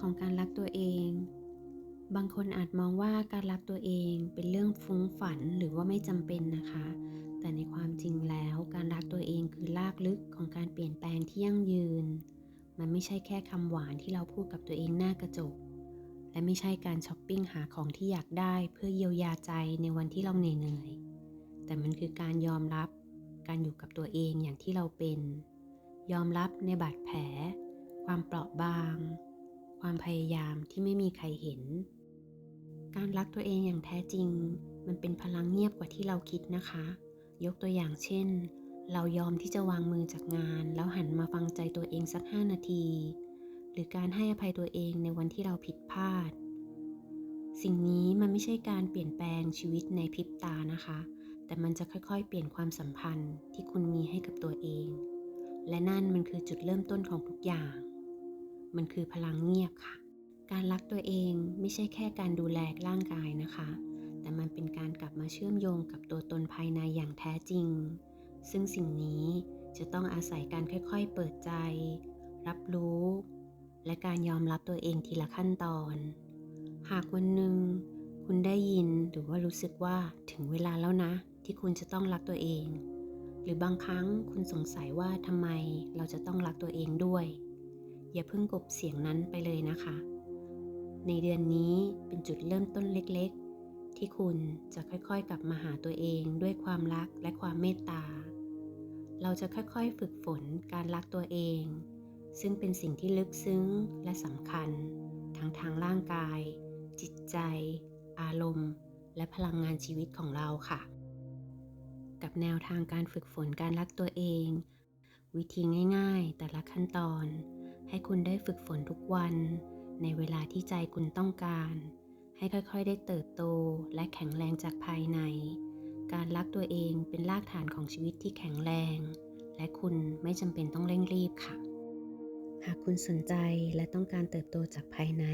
ของการรักตัวเอง บางคนอาจมองว่าการรักตัวเองเป็นเรื่องฟุ้งฝันหรือว่าไม่จำเป็นนะคะ แต่ในความจริงแล้วการรักตัวเองคือลากลึกของการเปลี่ยนแปลงที่ยั่งยืน มันไม่ใช่แค่คำหวานที่เราพูดกับตัวเองหน้ากระจก และไม่ใช่การช้อปปิ้งหาของที่อยากได้เพื่อเยียวยาใจในวันที่เราเหนื่อยๆแต่มันคือการยอมรับการอยู่กับตัวเองอย่างที่เราเป็น ยอมรับในบาดแผล ความเปราะบาง ความพยายามที่ไม่มีใครเห็น การรักตัวเองอย่างแท้จริง มันเป็นพลังเงียบกว่าที่เราคิดนะคะ ยกตัวอย่างเช่น เรายอมที่จะวางมือจากงาน แล้วหันมาฟังใจตัวเองสัก 5 นาที หรือการให้อภัยตัวเองในวันที่เราผิดพลาด สิ่งนี้มันไม่ใช่การเปลี่ยนแปลงชีวิตในพริบตานะคะ แต่มันจะค่อยๆ เปลี่ยนความสัมพันธ์ที่คุณมีให้กับตัวเอง และนั่นมันคือจุดเริ่มต้นของทุกอย่าง มันคือพลังเงียบค่ะ การรักตัวเองไม่ใช่แค่การดูแลร่างกายนะคะ แต่มันเป็นการกลับมาเชื่อมโยงกับตัวตนภายในอย่างแท้จริง ซึ่งสิ่งนี้จะต้องอาศัยการค่อยๆ เปิดใจ รับรู้ และการยอมรับตัวเองทีละขั้นตอน หากวันหนึ่งคุณได้ยินหรือว่ารู้สึกว่าถึงเวลาแล้วนะ ที่คุณจะต้องรักตัวเอง หรือบางครั้งคุณสงสัยว่าทำไมเราจะต้องรักตัวเองด้วย อย่าเพิ่งกบเสียงนั้นไปเลยนะคะ ในเดือนนี้เป็นจุดเริ่มต้นเล็กๆ ที่คุณจะค่อยๆ กลับมาหาตัวเองด้วยความรักและความเมตตา เราจะค่อยๆ ฝึกฝนการรักตัวเอง ซึ่งเป็นสิ่งที่ลึกซึ้งและสำคัญ ทั้งทางร่างกาย จิตใจ อารมณ์ และพลังงานชีวิตของเราค่ะ กับแนวทางการฝึกฝนการรักตัวเองวิธีง่ายๆ แต่ละขั้นตอน ให้คุณได้ฝึกฝนทุกวัน ในเวลาที่ใจคุณต้องการ ให้ค่อยๆ ได้เติบโตและแข็งแรงจากภายใน การรักตัวเองเป็นรากฐานของชีวิตที่แข็งแรง และคุณไม่จำเป็นต้องเร่งรีบค่ะ หากคุณสนใจและต้องการเติบโตจากภายใน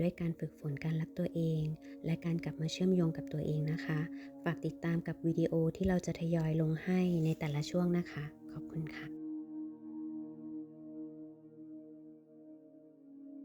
ด้วยการฝึกฝนการรักตัวเอง และการกลับมาเชื่อมโยงกับตัวเองนะคะ ฝากติดตามกับวิดีโอที่เราจะทยอยลงให้ในแต่ละช่วงนะคะ ขอบคุณค่ะ